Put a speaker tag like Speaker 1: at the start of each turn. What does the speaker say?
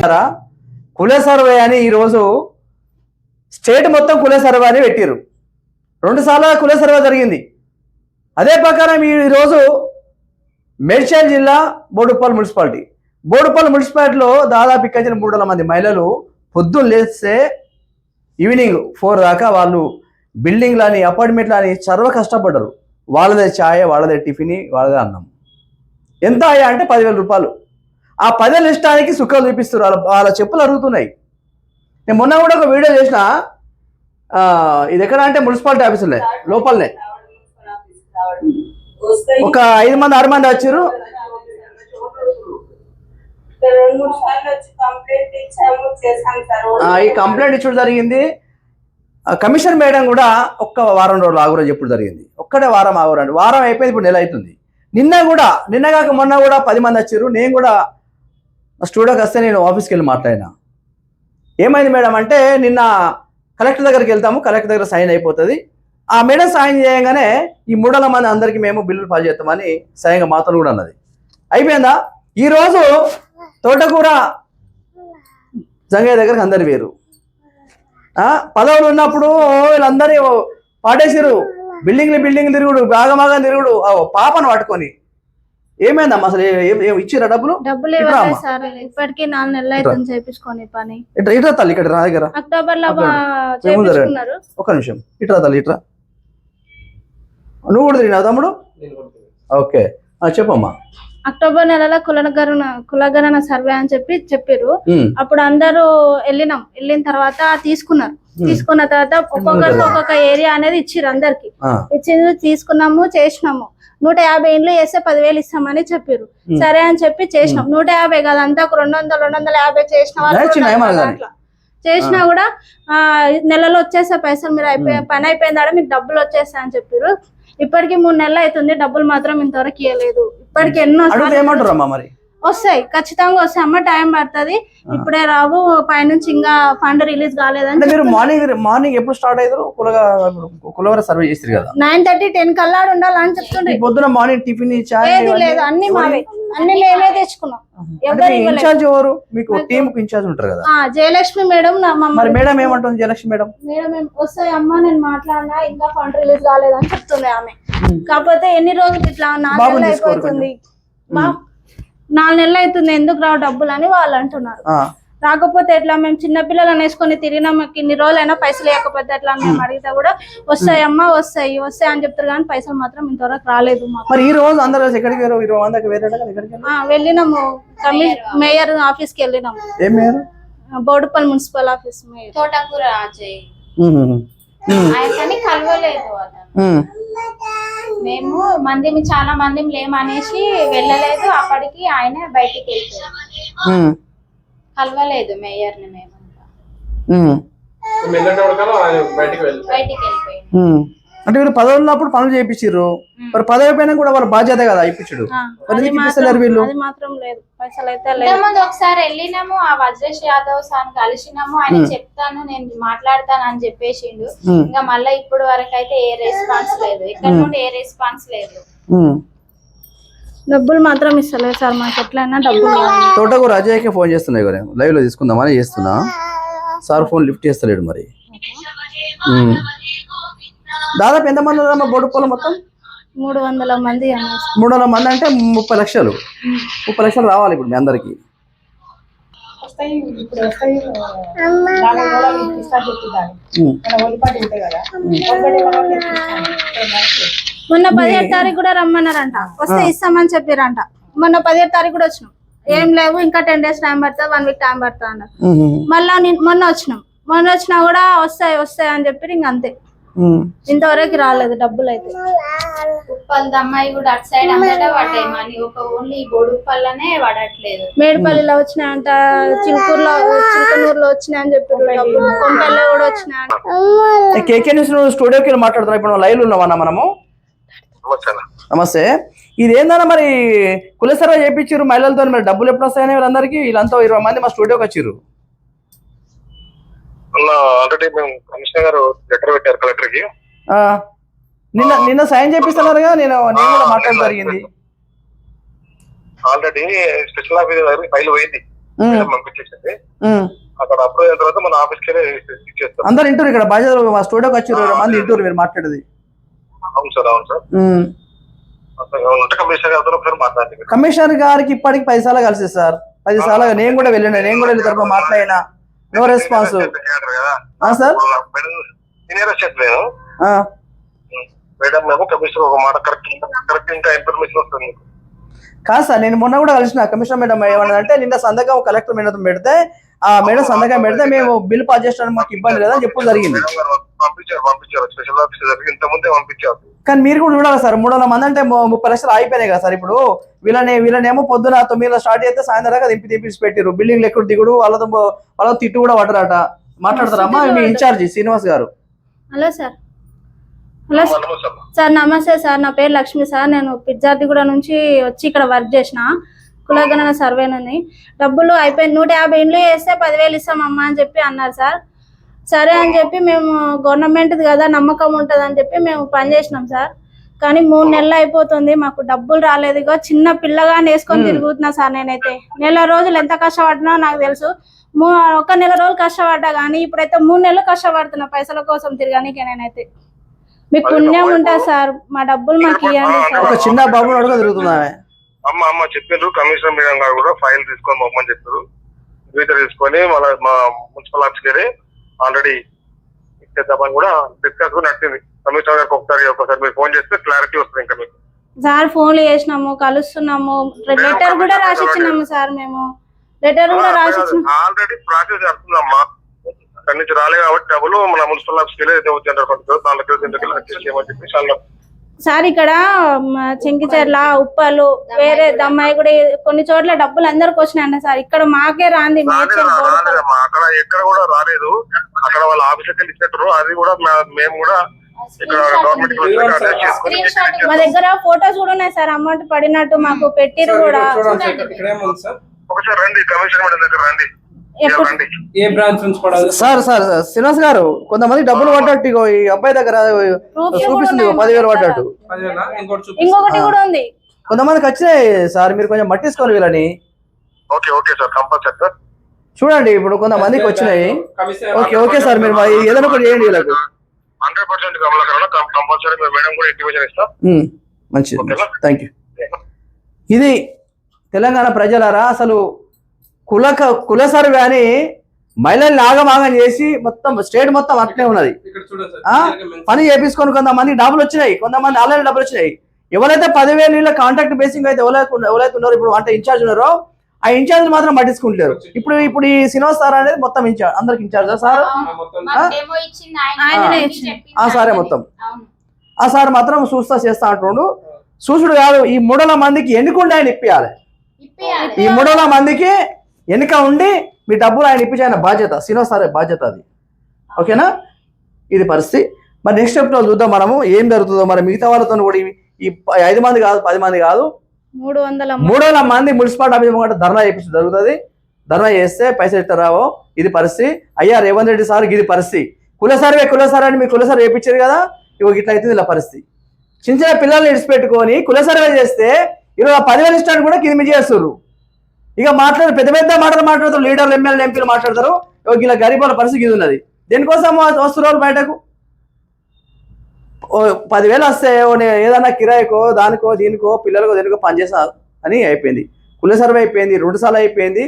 Speaker 1: చూసారా? కుల సర్వే అని ఈరోజు స్టేట్ మొత్తం కుల సర్వే అని పెట్టారు రెండు సార్లు కుల సర్వే జరిగింది. అదే ప్రకారం ఈ- ఈరోజు మేడ్చల్ జిల్లా బోడుపల్ మున్సిపాలిటీ. బోడుపల్ మున్సిపాలిటీలో దాదాపు ఇక్కడ మూడు వందల మంది మహిళలు పొద్దున్న లేస్తే ఈవినింగ్ ఫోర్ దాకా వాళ్ళు బిల్డింగ్లని అపార్ట్మెంట్లని చర్వ కష్టపడ్డారు. వాళ్ళదే ఛాయ వాళ్ళదే టిఫిన్ వాళ్ళదే అన్నం. ఎంత అయ్యా అంటే పదివేల రూపాయలు. ఆ పదే ఇష్టానికి సుఖాలు చూపిస్తారు వాళ్ళ వాళ్ళ చెప్పులు అరుగుతున్నాయి. నేను మొన్న కూడా ఒక వీడియో చేసిన. ఇది ఎక్కడ అంటే మున్సిపాలిటీ ఆఫీసులే లోపలనే. ఒక ఐదు మంది ఆరు మంది వచ్చారు. ఈ కంప్లైంట్ ఇచ్చడం జరిగింది. ఆ, కమిషన్ మేడం కూడా ఒక్క వారం రోజులు ఆగురా చెప్పుడు జరిగింది. ఒక్కటే వారం ఆగురండి వారం అయిపోయింది ఇప్పుడు నెల అవుతుంది. నిన్న కూడా నిన్న కాక మొన్న కూడా పది మంది వచ్చారు. నేను కూడా స్టూడియోకి వస్తే నేను ఆఫీస్కి వెళ్ళి మాట్లాడినా. ఏమైంది మేడం అంటే నిన్న కలెక్టర్ దగ్గరికి వెళ్తాము కలెక్టర్ దగ్గర సైన్ అయిపోతుంది. ఆ మేడం సాయం చేయగానే ఈ మూడల మంది అందరికీ మేము బిల్లులు పాలు చేస్తామని స్వయంగా మాతను కూడా అన్నది. అయిపోయిందా? ఈరోజు తోటకూర జంగయ్య దగ్గరికి అందరు వేరు పదవులు ఉన్నప్పుడు వీళ్ళందరూ పాటేసిరు బిల్డింగ్లు బిల్డింగ్లు తిరుగుడు బాగా తిరుగుడు. పాపను పట్టుకొని ఏమైందమ్మా అసలు? ఇచ్చిరా డబ్బులు?
Speaker 2: డబ్బులు
Speaker 1: అమ్మా.
Speaker 2: సార్ ఇప్పటికి నాలుగు నెలలు అవుతుంది చేపించుకొని పని.
Speaker 1: ఇట్రా ఇట్రా తల్లి ఇక్కడ నా దగ్గర. అక్టోబర్లో?
Speaker 2: చేపించుకున్నారు.
Speaker 1: ఒక నిమిషం. ఇట్రా తల్లి ఇట్రా. నువ్వు కూడా తిరిగినావు తమ్ముడు? ఓకే. చెప్పమ్మా.
Speaker 2: అక్టోబర్ నెలలో కులగణన కులగణన సర్వే అని చెప్పి చెప్పారు అప్పుడు అందరూ వెళ్ళినాం. వెళ్ళిన తర్వాత తీసుకున్నారు. తీసుకున్న తర్వాత ఒక్కొక్కరికి ఒక్కొక్క ఏరియా అనేది ఇచ్చిర్రు అందరికి.
Speaker 1: ఆ,
Speaker 2: ఇచ్చింది తీసుకున్నాము చేసినాము. నూట యాభై ఇండ్లు చేస్తే పదివేలు ఇస్తామని చెప్పారు. సరే అని చెప్పి చేసినాం. నూట యాభై కాదు అంతా ఒక రెండు వందలు రెండు వందల యాభై చేసిన వాళ్ళు. చేసినా కూడా ఆ నెలలో వచ్చేసా పైసలు మీరు అయిపోయి పని అయిపోయిందా మీకు డబ్బులు వచ్చేస్తా అని చెప్పారు ఇప్పటికి మూడు నెలలు అవుతుంది డబ్బులు మాత్రం ఇంతవరకు ఇవ్వలేదు ఇప్పటికి ఎన్నో
Speaker 1: మరి?
Speaker 2: వస్తాయి. ఖచ్చితంగా వస్తాయి. అమ్మ టైం పడుతుంది. ఇప్పుడే రావు పైనుంచి ఇంకా ఫండ్ రిలీజ్ కాలేదని
Speaker 1: మీరు మార్నింగ్ మార్నింగ్ ఎప్పుడు స్టార్ట్ అయ్యారు? కులవర సర్వే చేస్తారు కదా.
Speaker 2: నైన్ థర్టీ టెన్ కల్లా ఉండాలని చెప్తుండే
Speaker 1: పొద్దున మార్నింగ్ టిఫిన్ చాయ్
Speaker 2: లేదు. అన్ని మావే. అన్ని మేమే తెచ్చుకున్నాం.
Speaker 1: ఇన్ఛార్జ్ ఎవరు? మీకు టీమ్కు ఇన్ఛార్జ్ ఉంటారు కదా.
Speaker 2: ఆ, జయలక్ష్మి మేడం నా
Speaker 1: మరి మేడం ఏమంటుంది జయలక్ష్మి మేడం?
Speaker 2: మేడం వస్తాయి అమ్మా నేను మాట్లాడినా ఇంకా ఫండ్ రిలీజ్ కాలేదని చెప్తుంది ఆమె. కాకపోతే ఎన్ని రోజులు ఇట్లా నాలుగు అయిపోతుంది. నాలుగు నెలలు అవుతుంది ఎందుకు రావు డబ్బులు అని వాళ్ళు అంటున్నారు. రాకపోతే ఎట్లా? మేము చిన్న పిల్లలను వేసుకొని తిరిగినా మాకు ఇన్ని రోజులైనా పైసలు లేకపోతే ఎట్లా అని మేము అడిగితే కూడా వస్తాయి అమ్మా వస్తాయి వస్తాయి అని చెప్తారు కానీ పైసలు మాత్రం ఇంతవరకు రాలేదు మాకు.
Speaker 1: మరి ఈ రోజు అందరూ ఎక్కడికి
Speaker 2: వెళ్ళినాము. కమి మేయర్ ఆఫీస్కి వెళ్ళినాము.
Speaker 1: ఏం వేరు
Speaker 2: బోడుపల్ మున్సిపల్ ఆఫీస్ మేయర్.
Speaker 3: తోటకూర కలవలేదు మేము మంది చాలా మంది లేమనేసి వెళ్ళలేదు. అప్పటికి ఆయన బయటికి వెళ్ళిపోయారు కలవలేదు మేయర్ని
Speaker 1: ఉమ్,
Speaker 3: బయటికి వెళ్ళిపోయాడు
Speaker 1: ఉమ్. అంటే మీరు పదవి ఉన్నప్పుడు పనులు చేయించారు మరి పదవి అయిపోయినా కూడా వాళ్ళ బాధ్యత కదా ఇప్పించుడు. ఇప్పిస్తలేరు వీళ్ళు?
Speaker 2: మాత్రం లేదు. పైసలు అయితే లేదు.
Speaker 3: ఒకసారి వెళ్ళినాము ఆ వజ్రేష్ యాదవ్ సార్ కలిసినాము ఆయన చెప్తాను నేను మాట్లాడతాను అని చెప్పేసిండు. ఇంకా మళ్ళీ ఇప్పుడు వరకు అయితే ఏ రెస్పాన్స్ లేదు. ఇక్కడ నుండి ఏ రెస్పాన్స్ లేదు.
Speaker 2: డబ్బులు మాత్రం ఇస్తలేదు సార్ మాకు. ఎట్లయినా డబ్బులు.
Speaker 1: తోటకూర అజయ్కి ఫోన్ చేస్తున్నాయి కదా. లైవ్లో తీసుకుందామని చేస్తున్నా. సార్ ఫోన్ లిఫ్ట్ చేస్తలేడు మరి. దాదాపు ఎంతమంది ఉన్నారమ్మా బొడుపల మొత్తం?
Speaker 2: మూడు వందల మంది
Speaker 1: మూడు వందల మంది అంటే ముప్పై లక్షలు. ముప్పై లక్షలు రావాలి ఇప్పుడు మీ అందరికి.
Speaker 2: మొన్న పదిహేడు తారీఖు కూడా రమ్మన్నారంట. వస్తే ఇస్తామని చెప్పారంట. మొన్న పదిహేడు తారీఖు కూడా వచ్చినాం. ఏం లేవు ఇంకా టెన్ డేస్ టైం పడుతుంది వన్ వీక్ టైం పడుతుంది అన్నారు. మళ్ళా నిన్- మొన్న వచ్చినాం. మొన్న వచ్చినా కూడా వస్తాయి వస్తాయి అని చెప్పి ఇంక అంతే. ఇంతవరకు రాలేదు డబ్బులు అయితే
Speaker 3: ఉప్పల్ దమ్మాయి కూడా అటు సైడ్ అంతటా పడ్డాయి మనీ ఒక ఓన్లీ బొడుపల్లనే పడట్లేదు
Speaker 2: మేడిపల్లిలో వచ్చినాయంట చిలుకూరులో చిలుకనూరులో వచ్చినాయని చెప్పారు డబ్బులు. కొంపల్లో కూడా వచ్చినాయంట.
Speaker 1: కేకే న్యూస్ స్టూడియోకి వెళ్ళి మాట్లాడుతున్నాం ఇప్పుడు లైవ్ ఉన్నామన్నా మనము? నమస్తే ఇది ఏందన్నా మరి కులసరా చేయించారు మహిళలతో మరి డబ్బులు ఎప్పుడు వస్తాయని వీళ్ళందరికీ? వీళ్ళంతా ఇరవై మంది మా స్టూడియోకి వచ్చారు
Speaker 4: ఆల్రెడీ మేము కమిషనర్ గారు లెటర్ పెట్టారు
Speaker 1: కలెక్టర్కి. నిన్న నిన్న సాయం చేపిస్తున్నారుగా నేను నేను కూడా మాట్లాడడం జరిగింది.
Speaker 4: ఆల్రెడీ స్పెషల్ ఆఫీసర్ గారికి ఫైల్ పోయింది. పంపించేసింది. అక్కడ అప్రూవ్ అయిన తర్వాత మన ఆఫీస్కి ఇచ్చేస్తాం
Speaker 1: అందరు ఇంటూరు ఇక్కడ బాధ్యతలు మా స్టూడియోకి వచ్చి ఇరవై మంది ఇంటూరు మీరు మాట్లాడేది.
Speaker 4: అవును సార్ అవును సార్. కమిషనర్
Speaker 1: గారికి ఇప్పటికి పది సార్లు కలిసి సార్. పది సార్లు నేను కూడా వెళ్ళిన నేను కూడా వెళ్ళిన తరపు మాట్లాడినా. No response sir?
Speaker 4: సీనియర్ వచ్చేది నేను మేడం మేము కమిషనర్ ఒక మాట కరెక్ట్ కరెక్ట్ ఇంకా ఇన్ఫర్మేషన్ వస్తుంది.
Speaker 1: కాదు సార్ నేను మొన్న కూడా కలిసిన కమిషనర్ మేడం ఏమన్నదంటే నిన్న సంతకం కలెక్టర్ మేడం పెడితే ఆ మేడం సంతకం పెడితే మేము బిల్ పాస్ చేసడానికి మాకు ఇబ్బంది లేదని చెప్పడం జరిగింది.
Speaker 4: పంపించారు పంపించారు. స్పెషల్ ఆఫీసర్ ఇంత ముందే పంపించారు.
Speaker 1: కానీ మీరు కూడా చూడాలి సార్ మూడు వందల మంది అంటే ముప్పై లక్షలు అయిపోయినాయి కదా సార్ ఇప్పుడు. వీళ్ళని వీళ్ళనేమో పొద్దున తొమ్మిదిలో స్టార్ట్ చేస్తే సాయంత్రం దాకా దింపి దింపి పెట్టారు బిల్డింగ్ ఎక్కడ దిగుడు వాళ్ళతో వాళ్ళతో తిట్టు కూడా పడరాట మాట్లాడతారమ్మా మీ ఇన్ఛార్జి శ్రీనివాస్ గారు.
Speaker 2: Hello sir. Hello sir.
Speaker 4: నమస్తే.
Speaker 2: సార్. నా పేరు లక్ష్మి సార్. నేను పిజ్జాదిగూడ నుంచి వచ్చి ఇక్కడ వర్క్ చేసిన. కులగణన సర్వేనని. డబ్బులు అయిపోయింది నూట యాభై ఇండ్లు వేస్తే పదివేలు ఇస్తామమ్మా అని చెప్పి అన్నారు సార్. సరే అని చెప్పి మేము గవర్నమెంట్ది కదా నమ్మకం ఉంటుంది అని చెప్పి మేము పని చేసినాం సార్. కానీ మూడు నెలలు అయిపోతుంది మాకు డబ్బులు రాలేదు. ఇగో చిన్న పిల్లగా వేసుకొని తిరుగుతున్నా సార్ నేనైతే. నెల రోజులు ఎంత కష్టపడినా నాకు తెలుసు. మూ- ఒక నెల రోజులు కష్టపడ్డా కానీ ఇప్పుడైతే మూడు నెలలు కష్టపడుతున్నా పైసల కోసం తిరగానికి నేనైతే. మీకు పుణ్యం ఉంటుంది సార్ మా డబ్బులు మాకు ఇవ్వండి
Speaker 1: ఒక చిన్న అడుగు ఆమె
Speaker 4: అమ్మ అమ్మ చెప్పారు కమిషనర్ మేడం గారు కూడా ఫైల్ తీసుకొని పంపమని చెప్పారు తీసుకొని మన మా మున్సిపల్ ఆఫీస్కి ఆల్రెడీ ఇచ్చేద్దామని కూడా డిస్కస్ కూడా నడిచింది. కమిషనర్ గారికి ఒకసారి ఒకసారి మీరు ఫోన్ చేస్తే క్లారిటీ వస్తుంది ఇంకా మీకు.
Speaker 2: సార్ ఫోన్లు చేసినాము కలుస్తున్నాము. లెటర్ కూడా రాసిచ్చినాము సార్ మేము. లెటర్ కూడా రాసిచ్చినాము.
Speaker 4: ఆల్రెడీ ప్రాసెస్ జరుగుతుందమ్మా అక్కడి నుంచి రాలే కాబట్టి డబ్బులు మన మున్సిపల్ ఆఫీస్కి వెళ్ళి ఏదో జనరల్ ఫండ్ దాంట్లో సెంటర్కి అడ్జస్ట్ చేయమని చెప్పి
Speaker 2: సార్ ఇక్కడ చెంకిచెర్ల ఉప్పలు వేరే దమ్మాయి కూడా కొన్ని చోట్ల డబ్బులు అందరికి వచ్చినాయండి సార్. ఇక్కడ మాకే రాంది
Speaker 4: అక్కడ ఎక్కడ కూడా రాలేదు. అక్కడ వాళ్ళ వెళ్ళి ఇచ్చినట్టు అది కూడా మా- మేము కూడా
Speaker 2: మా దగ్గర ఫొటోస్ కూడా ఉన్నాయి సార్. అమౌంట్ పడినట్టు మాకు పెట్టిరు కూడా.
Speaker 4: ఒకసారి రండి కమిషనర్ మేడం దగ్గర రండి.
Speaker 2: ఎప్పుడు
Speaker 4: రండి.
Speaker 5: ఏ బ్రాంచ్ నుంచి పడాలి
Speaker 1: సార్ సార్ శ్రీనివాస్ గారు కొంతమంది డబ్బులు పడ్డట్టు ఇగో ఈ అబ్బాయి దగ్గర చూపిస్తుంది పదివేలు. పడ్డట్టు.
Speaker 2: ఇంకొకటి కూడా ఉంది.
Speaker 1: కొంతమందికి వచ్చినాయి సార్ మీరు కొంచెం మట్టించుకోవాలి వీళ్ళని.
Speaker 4: Okay okay sir compulsory sir.
Speaker 1: చూడండి ఇప్పుడు కొంతమందికి వచ్చినాయి. ఓకే ఓకే సార్ మీరు ఏదైనా ఒకటి చేయండి వీళ్ళకు.
Speaker 4: హండ్రెడ్ పర్సెంట్ కమలాకరణ కంపల్సరీ మీరు మేడం కూడా ఇంటిమేషన్ ఇస్తాం.
Speaker 1: ఉమ్, మంచిది? థ్యాంక్ యూ ఇది తెలంగాణ ప్రజలారా అసలు కుల కుల సర్వే అని మహిళల్ని ఆగమాగం చేసి మొత్తం స్టేట్ మొత్తం అట్లే ఉన్నది. పని చేపించుకొని కొంతమంది డబ్బులు వచ్చినాయి కొంతమంది ఆన్లైన్ డబ్బులు వచ్చినాయి. ఎవరైతే పదివేలు కాంటాక్ట్ బేసింగ్ అయితే ఎవరైతే ఎవరైతే ఉన్నారో ఇప్పుడు అంటే ఇన్ఛార్జ్ ఉన్నారో ఆ ఇన్ఛార్జ్ మాత్రం పట్టించుకుంటారు ఇప్పుడు ఇప్పుడు ఈ శ్రీనివాస్ సార్ అనేది మొత్తం ఇన్ఛార్జ్ అందరికి ఇన్ఛార్జ్ సార్?
Speaker 5: ఆ
Speaker 1: సారే. మొత్తం. ఆ సార్ మాత్రం చూస్తా చేస్తా అంటుండు. చూసుడు కాదు ఈ మూడు వందల మందికి ఎన్నుకుంటే ఆయన ఇప్పియాలి. ఈ మూడు వందల మందికి ఎన్నిక ఉండి మీ డబ్బులు ఆయన ఇప్పించే ఆయన బాధ్యత శ్రీనివాస్ సార్ బాధ్యత అది. ఓకేనా? ఇది పరిస్థితి. మరి నెక్స్ట్ స్టెప్లో చూద్దాం మనము ఏం జరుగుతుందో. మరి మిగతా వాళ్ళతో కూడా ఈ- ఐదు మంది కాదు పది మంది కాదు
Speaker 2: మూడు వందల
Speaker 1: మూడు వందల మంది మున్సిపాలిటీ ఆఫీస్ ముంగట ధర్నా చేపించి జరుగుతుంది. ధర్నా చేస్తే పైసలు ఇస్తారావో? ఇది పరిస్థితి. అయ్యా రేవంత్ రెడ్డి సార్ ఇది పరిస్థితి. కుల సర్వే అని మీ కులసారి వేయించారు చేయించారు కదా? ఇవ్వ ఇట్లా అవుతుంది ఇలా పరిస్థితి. చిన్న చిన్న పిల్లల్ని ఇడిచిపెట్టుకొని కుల సర్వే చేస్తే ఇరవై పదివేలు ఇష్టాన్ని కూడా కిరిమి చేస్తారు ఇక మాట్లాడు పెద్ద పెద్ద మాటలు మాట్లాడతారు లీడర్లు ఎమ్మెల్యే ఎంపీలు మాట్లాడతారు. ఇగో ఇలా గరీబాల పరిస్థితి ఇది ఉన్నది. దేనికోసం వస్తున్నారు బయటకు? పదివేలు వస్తే నేను ఏదన్నా కిరాయికో దానికో దీనికో పిల్లలకో దేనికో పనిచేసిన అని అయిపోయింది. కుల సర్వే అయిపోయింది రెండు సార్లు అయిపోయింది.